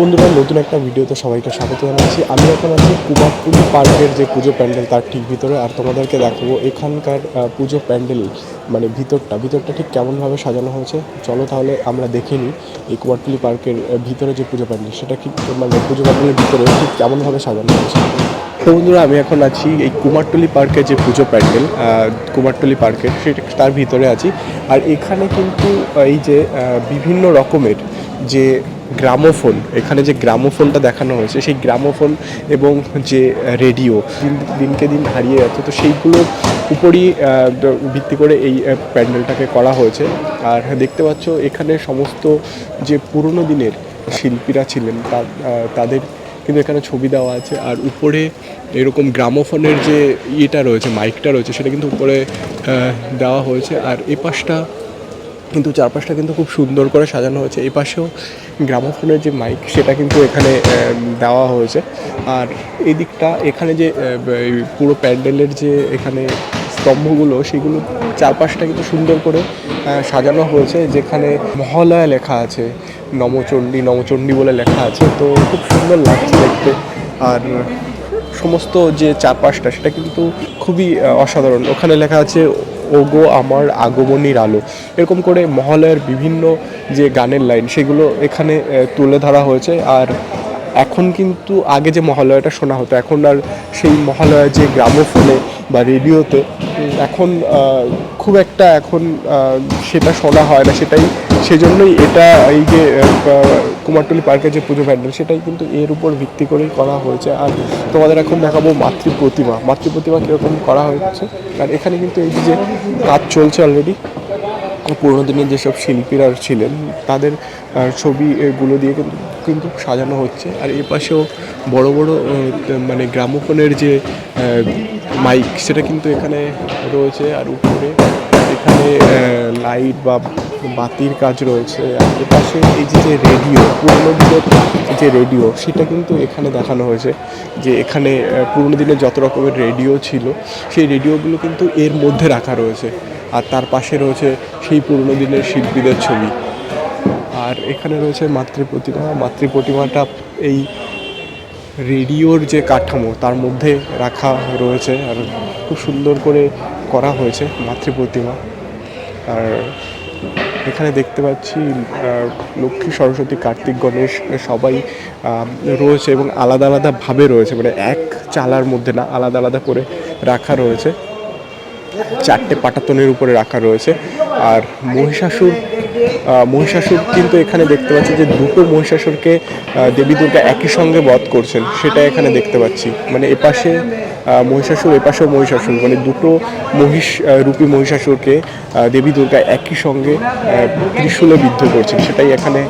বন্ধুরা, নতুন একটা ভিডিওতে সবাইকে স্বাগত জানাচ্ছি। আমি এখন আছি কুমারটুলি পার্কের যে পুজো প্যান্ডেল, তার ঠিক ভিতরে। আর তোমাদেরকে দেখাবো এখানকার পুজো প্যান্ডেল মানে ভিতরটা। ভিতরটা ঠিক কেমনভাবে সাজানো হয়েছে? চলো তাহলে আমরা দেখে নিই এই কুমারটুলি পার্কের ভিতরে যে পুজো প্যান্ডেল, সেটা ঠিক মানে পুজো প্যান্ডেলের ভিতরে ঠিক কেমনভাবে সাজানো হয়েছে? তো বন্ধুরা, আমি এখন আছি এই কুমারটুলি পার্কের যে পুজো প্যান্ডেল কুমারটুলি পার্কের সেটা তার ভিতরে আছি। আর এখানে কিন্তু এই যে বিভিন্ন রকমের যে গ্রামোফোন, এখানে যে গ্রামোফোনটা দেখানো হয়েছে, সেই গ্রামোফোন এবং যে রেডিও, দিন, দিনকে দিন হারিয়ে যাচ্ছে। তো সেইগুলোর উপরই ভিত্তি করে এই প্যান্ডেলটাকে করা হয়েছে। আর দেখতে পাচ্ছ, এখানে সমস্ত যে পুরনো দিনের শিল্পীরা ছিলেন, তা- তাদের কিন্তু এখানে ছবি দেওয়া আছে। আর উপরে এরকম গ্রামোফোনের যে ইয়েটা রয়েছে, মাইকটা রয়েছে, সেটা কিন্তু উপরে দেওয়া হয়েছে। আর এ পাশটা কিন্তু চারপাশটা কিন্তু খুব সুন্দর করে সাজানো হয়েছে। এই পাশেও গ্রামোফোনের যে মাইক, সেটা কিন্তু এখানে দেওয়া হয়েছে। আর এই দিকটা, এখানে যে পুরো প্যান্ডেলের যে এখানে স্তম্ভগুলো, সেগুলো চারপাশটা কিন্তু সুন্দর করে সাজানো হয়েছে। যেখানে মহালয়া লেখা আছে, নমচণ্ডী নমচণ্ডী বলে লেখা আছে। তো খুব সুন্দর লাগছে দেখতে। আর সমস্ত যে চারপাশটা, সেটা কিন্তু খুবই অসাধারণ। ওখানে লেখা আছে ওগো আমার আগমনীর আলো। এরকম করে মহালয়ার বিভিন্ন যে গানের লাইন, সেগুলো এখানে তুলে ধরা হয়েছে। আর এখন কিন্তু আগে যে মহালয়াটা শোনা হতো, এখন আর সেই মহালয়া যে গ্রামোফোনে বা রেডিওতে, এখন খুব একটা এখন সেটা শোনা হয় না, সেটাই সেজন্যই এটা এই যে কুমারটুলি পার্কের যে পুজো প্যান্ডেল সেটাই কিন্তু এর উপর ভিত্তি করেই করা হয়েছে। আর তোমাদের এখন দেখাবো মাতৃ প্রতিমা। মাতৃ প্রতিমা কীরকম করা হয়েছে আর এখানে কিন্তু এই যে কাজ চলছে অলরেডি পুরোনো দিনের যেসব শিল্পীরা ছিলেন তাদের আহ, ছবিগুলো দিয়ে কিন্তু কিন্তু সাজানো হচ্ছে। আর এ পাশেও বড় বড় মানে গ্রামোফোনের যে মাইক সেটা কিন্তু এখানে রয়েছে। আর উপরে এখানে লাইট বা বাতির কাজ রয়েছে। আর এ পাশে এই যে যে রেডিও পুরনো দিনের যে রেডিও সেটা কিন্তু এখানে দেখানো হয়েছে যে এখানে পুরোনো দিনের যত রকমের রেডিও ছিল, সেই রেডিওগুলো কিন্তু এর মধ্যে রাখা রয়েছে। আর তার পাশে রয়েছে সেই পুরোনো দিনের শিল্পীদের ছবি। আর এখানে রয়েছে মাতৃ প্রতিমা। মাতৃ প্রতিমাটা এই রেডিওর যে কাঠামো, তার মধ্যে রাখা রয়েছে। আর খুব সুন্দর করে করা হয়েছে মাতৃ প্রতিমা। আর এখানে দেখতে পাচ্ছি লক্ষ্মী, সরস্বতী, কার্তিক, গণেশ সবাই রয়েছে এবং আলাদা আলাদাভাবে রয়েছে মানে এক চালার মধ্যে না, আলাদা আলাদা করে রাখা রয়েছে। চারটে পাটাতনের উপরে রাখা রয়েছে। আর মহিষাসুর মহিষাসুর কিন্তু এখানে দেখতে পাচ্ছি যে দুটো মহিষাসুরকে দেবী দুর্গা একই সঙ্গে বধ করছেন, সেটা এখানে দেখতে পাচ্ছি। মানে এপাশে মহিষাসুর এপাশেও মহিষাসুর মানে দুটো মহিষ রূপী মহিষাসুরকে দেবী দুর্গা একই সঙ্গে ত্রিশূলে বিদ্ধ করছেন। সেটাই এখানে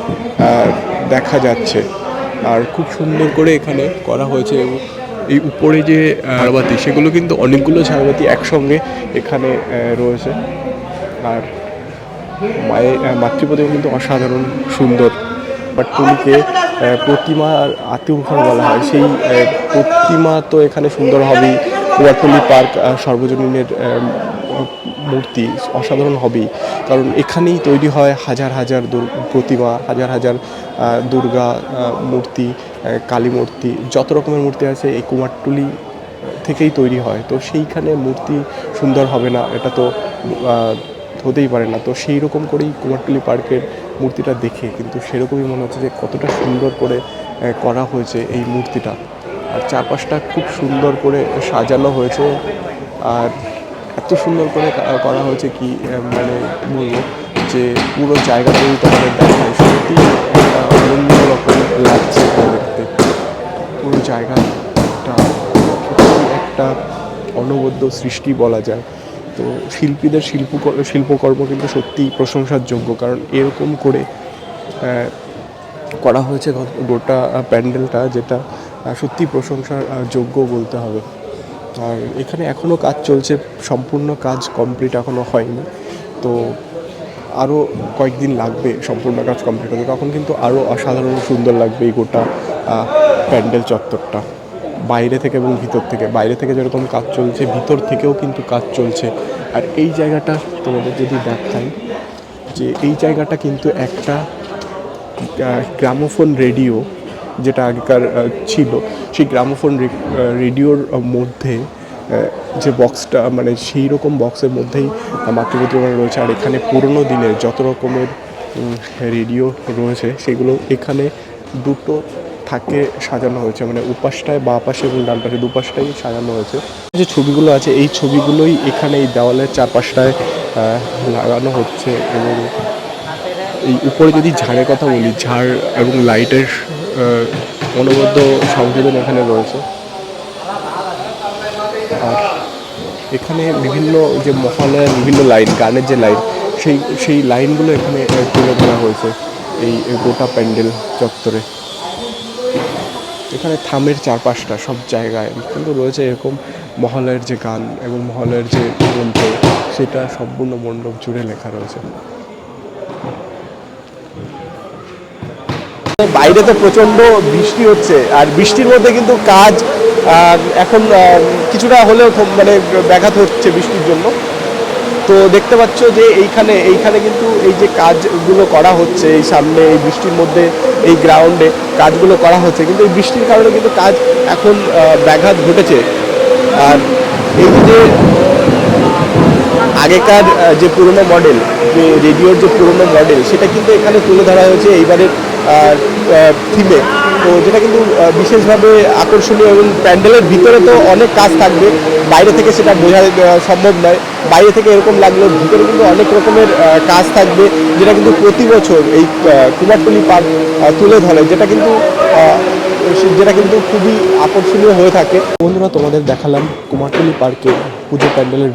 দেখা যাচ্ছে। আর খুব সুন্দর করে এখানে করা হয়েছে এবং এই উপরে যে ঝাড়বাতি সেগুলো কিন্তু অনেকগুলো ঝাড়বাতি একসঙ্গে এখানে রয়েছে। আর মায়ের মাতৃপ্রতিমা কিন্তু অসাধারণ সুন্দর বাট তুলিকে আহ, প্রতিমা আর আত্মীয়ঘর বলা হয়। সেই প্রতিমা তো এখানে সুন্দর হবেই। কুয়ারটলি পার্ক সর্বজনীনের মূর্তি অসাধারণ হবেই। কারণ এখানেই তৈরি হয় হাজার হাজার প্রতিমা হাজার হাজার দুর্গা মূর্তি কালী মূর্তি যত রকমের মূর্তি আছে এই কুমারটুলি থেকেই তৈরি হয়। তো সেইখানে মূর্তি সুন্দর হবে না এটা তো হতেই পারে না। তো সেই রকম করেই কুমারটুলি পার্কের মূর্তিটা দেখে, কিন্তু সেরকমই মনে হচ্ছে যে কতটা সুন্দর করে করা হয়েছে এই মূর্তিটা। আর চারপাশটা খুব সুন্দর করে সাজানো হয়েছে। আর এত সুন্দর করে করা হয়েছে কি মানে বলব যে পুরো জায়গাটা যদি তোমাদের দেখায়। সত্যি, একটা অন্য রকম লাগছে দেখতে। পুরো জায়গাটা একটা অনবদ্য সৃষ্টি বলা যায়। তো শিল্পীদের শিল্প শিল্পকর্ম কিন্তু সত্যিই প্রশংসার যোগ্য কারণ এরকম করে করা হয়েছে গোটা প্যান্ডেলটা যেটা সত্যি প্রশংসার যোগ্য বলতে হবে। আর এখানে এখনও কাজ চলছে, সম্পূর্ণ কাজ কমপ্লিট এখনও হয়নি। তো আরও কয়েকদিন লাগবে সম্পূর্ণ কাজ কমপ্লিট হতে। তখন কিন্তু আরও অসাধারণ সুন্দর লাগবে এই গোটা প্যান্ডেল চত্বরটা। বাইরে থেকে এবং ভিতর থেকে। বাইরে থেকে যেরকম কাজ চলছে, ভিতর থেকেও কিন্তু কাজ চলছে। আর এই জায়গাটা তোমাদের যদি দেখাই, যে এই জায়গাটা কিন্তু একটা গ্রামোফোন রেডিও যেটা আগেকার ছিল। সেই গ্রামোফোন রেডিওর মধ্যে যে বক্সটা মানে সেই রকম বক্সের মধ্যেই মাতৃপ্রতিমা রয়েছে। আর এখানে পুরনো দিনের যত রকমের রেডিও রয়েছে, সেগুলো এখানে দুটো থাকে সাজানো হয়েছে মানে উপাসটায় বা পাশে এবং ডান পাশে দুপাশটাই সাজানো হয়েছে। যে ছবিগুলো আছে, এই ছবিগুলোই এখানে এই দেওয়ালের চারপাশটায় লাগানো হচ্ছে এবং এই উপরে যদি ঝাড়ের কথা বলি, ঝাড় এবং লাইটের অনবদ্য সংযোজন এখানে রয়েছে। আর এখানে বিভিন্ন যে মহালয়ার বিভিন্ন লাইন গানের যে লাইন সেই সেই লাইনগুলো এখানে তুলে ধরা হয়েছে। এই গোটা প্যান্ডেল চত্বরে। এখানে থামের চারপাশটা সব জায়গায়, কিন্তু রয়েছে এরকম মহালয়ের যে গান এবং মহালয়ের যে মন্ত্র সেটা সম্পূর্ণ মণ্ডপ জুড়ে লেখা রয়েছে। বাইরে তো প্রচণ্ড বৃষ্টি হচ্ছে, আর বৃষ্টির মধ্যে কিন্তু কাজ এখন কিছুটা হলেও মানে ব্যাঘাত হচ্ছে বৃষ্টির জন্য। তো দেখতে পাচ্ছ যে এইখানে এইখানে কিন্তু এই যে কাজগুলো করা হচ্ছে, এই সামনে এই বৃষ্টির মধ্যে, এই গ্রাউন্ডে কাজগুলো করা হচ্ছে, কিন্তু এই বৃষ্টির কারণে কিন্তু কাজ এখন ব্যাঘাত ঘটেছে। আর এই যে আগেকার যে পুরনো মডেল যে রেডিওর যে পুরনো মডেল সেটা কিন্তু এখানে তুলে ধরা হয়েছে। এইবারের থিমে তো যেটা কিন্তু বিশেষভাবে আকর্ষণীয় এবং প্যান্ডেলের ভিতরে তো অনেক কাজ থাকবে, বাইরে থেকে সেটা বোঝা সম্ভব নয়। বাইরে থেকে এরকম লাগল ভিতরে কিন্তু অনেক রকমের কাজ থাকবে, যেটা কিন্তু প্রতি বছর এই কুমারটুলি পার্ক তুলে ধরে, যেটা কিন্তু যেটা কিন্তু খুবই আকর্ষণীয় হয়ে থাকে। বন্ধুরা, তোমাদের দেখালাম কুমারটুলি পার্কে পুজো প্যান্ডেলের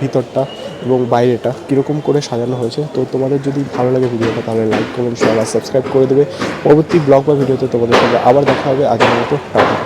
ভিতরটা। এবং বাইরেটা কীরকম করে সাজানো হয়েছে, তো তোমাদের যদি ভালো লাগে ভিডিওটা তাহলে লাইক কমেন্ট শেয়ার আর সাবস্ক্রাইব করে দেবে। পরবর্তী ব্লগ বা ভিডিওতে তোমাদের সঙ্গে আবার দেখা হবে। আজকের মতো টাটা